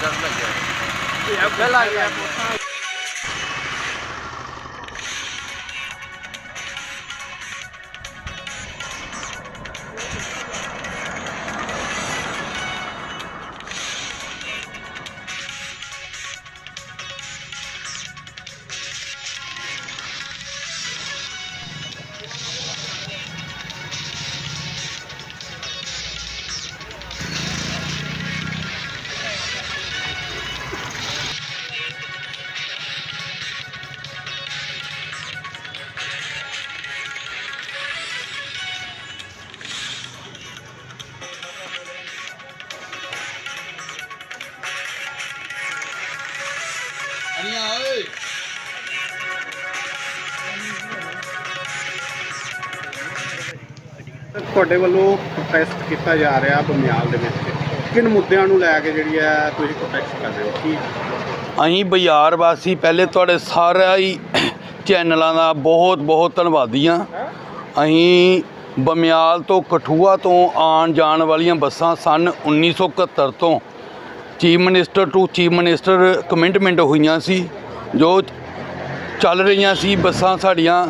દસ વાગ્યા ਤੁਹਾਡੇ ਵੱਲੋਂ ਪ੍ਰੋਟੈਸਟ ਕੀਤਾ ਜਾ ਰਿਹਾ ਬਮਿਆਲ ਦੇ ਵਿੱਚ। ਕਿਨ ਮੁੱਦਿਆਂ ਨੂੰ ਲੈ ਕੇ ਜਿਹੜੀ ਹੈ ਤੁਸੀਂ ਪ੍ਰੋਟੈਸਟ ਕਰ ਰਹੇ ਹੋ? ਕੀ ਅਸੀਂ ਬਾਜ਼ਾਰ ਵਾਸੀ ਪਹਿਲੇ ਤੁਹਾਡੇ ਸਾਰਾ ਹੀ ਚੈਨਲਾਂ ਦਾ ਬਹੁਤ ਬਹੁਤ ਧੰਨਵਾਦੀ ਹਾਂ। ਅਸੀਂ ਬਮਿਆਲ ਤੋਂ ਕਠੂਆ ਤੋਂ ਆਉਣ ਜਾਣ ਵਾਲੀਆਂ ਬੱਸਾਂ ਸਨ 1971 ਤੋਂ। Chief minister to chief minister commitment ਹੋਈਆਂ ਸੀ, ਜੋ ਚੱਲ ਰਹੀਆਂ ਸੀ ਬੱਸਾਂ ਸਾਡੀਆਂ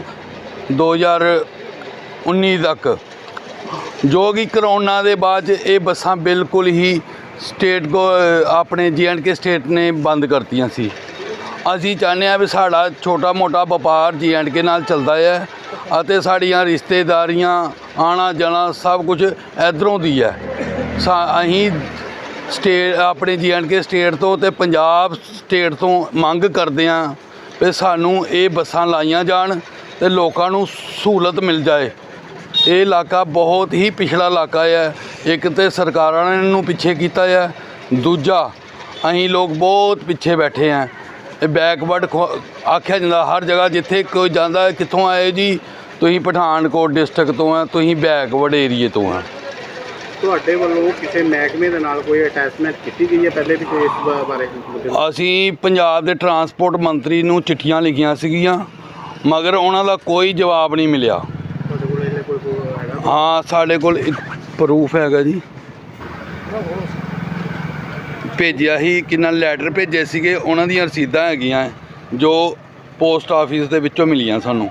2019 ਤੱਕ। ਜੋ ਕਿ ਕਰੋਨਾ ਦੇ ਬਾਅਦ 'ਚ ਇਹ ਬੱਸਾਂ ਬਿਲਕੁਲ ਹੀ ਸਟੇਟ ਗੋ ਆਪਣੇ ਕੇ ਸਟੇਟ ਨੇ ਬੰਦ ਕਰਤੀਆਂ ਸੀ। ਅਸੀਂ ਚਾਹੁੰਦੇ ਹਾਂ ਵੀ ਸਾਡਾ ਛੋਟਾ ਮੋਟਾ ਵਪਾਰ ਕੇ ਨਾਲ ਚੱਲਦਾ ਹੈ ਅਤੇ ਸਾਡੀਆਂ ਰਿਸ਼ਤੇਦਾਰੀਆਂ ਆਣਾ ਜਾਣਾ ਸਭ ਕੁਝ ਇਧਰੋਂ ਦੀ ਹੈ। ਸਾ- ਅਸੀਂ ਸਟੇਟ ਆਪਣੇ ਕੇ ਸਟੇਟ ਤੋਂ ਤੇ ਪੰਜਾਬ ਸਟੇਟ ਤੋਂ ਮੰਗ ਕਰਦੇ ਹਾਂ ਵੀ ਸਾਨੂੰ ਇਹ ਬੱਸਾਂ ਲਾਈਆਂ ਜਾਣ ਤੇ ਲੋਕਾਂ ਨੂੰ ਸਹੂਲਤ ਮਿਲ ਜਾਏ। ਇਹ ਇਲਾਕਾ ਬਹੁਤ ਹੀ ਪਿਛੜਾ ਇਲਾਕਾ ਹੈ ਇੱਕ ਤੇ ਸਰਕਾਰਾਂ ਨੇ ਇਹਨੂੰ ਪਿੱਛੇ ਕੀਤਾ ਹੈ ਦੂਜਾ ਅਸੀਂ ਲੋਕ ਬਹੁਤ ਪਿੱਛੇ ਬੈਠੇ ਹਾਂ ਇਹ ਬੈਕਵਰਡ ਆਖਿਆ ਜਾਂਦਾ ਹਰ ਜਗ੍ਹਾ ਜਿੱਥੇ ਕੋਈ ਜਾਂਦਾ ਕਿੱਥੋਂ ਆਏ ਜੀ? ਤੁਸੀਂ ਪਠਾਨਕੋਟ ਡਿਸਟ੍ਰਿਕਟ ਤੋਂ ਆ ਤੁਸੀਂ ਬੈਕਵਰਡ ਏਰੀਏ ਤੋਂ ਆ। ਤੁਹਾਡੇ ਵੱਲੋਂ ਕਿਸੇ ਮਹਿਕਮੇ ਦੇ ਨਾਲ ਕੋਈ ਅਟੈਚਮੈਂਟ ਕੀਤੀ ਗਈ ਹੈ? ਪਹਿਲੇ ਵੀ ਕੋਈ ਇਸ ਬਾਰੇ? ਅਸੀਂ ਪੰਜਾਬ ਦੇ ਟਰਾਂਸਪੋਰਟ ਮੰਤਰੀ ਨੂੰ ਚਿੱਠੀਆਂ ਲਿਖੀਆਂ ਸੀਗੀਆਂ ਮਗਰ ਉਹਨਾਂ ਦਾ ਕੋਈ ਜਵਾਬ ਨਹੀਂ ਮਿਲਿਆ ਤੁਹਾਡੇ ਕੋਲ ਇਹਦੇ ਕੋਈ ਕੋਈ ਹੈਗਾ ਹਾਂ, ਸਾਡੇ ਕੋਲ ਇੱਕ ਪ੍ਰੂਫ ਹੈਗਾ ਜੀ। ਭੇਜਿਆ ਸੀ, ਕਿੰਨਾ ਲੈਟਰ ਭੇਜੇ ਸੀਗੇ, ਉਹਨਾਂ ਦੀਆਂ ਰਸੀਦਾਂ ਹੈਗੀਆਂ, ਜੋ ਪੋਸਟ ਆਫਿਸ ਦੇ ਵਿੱਚੋਂ ਮਿਲੀਆਂ ਸਾਨੂੰ।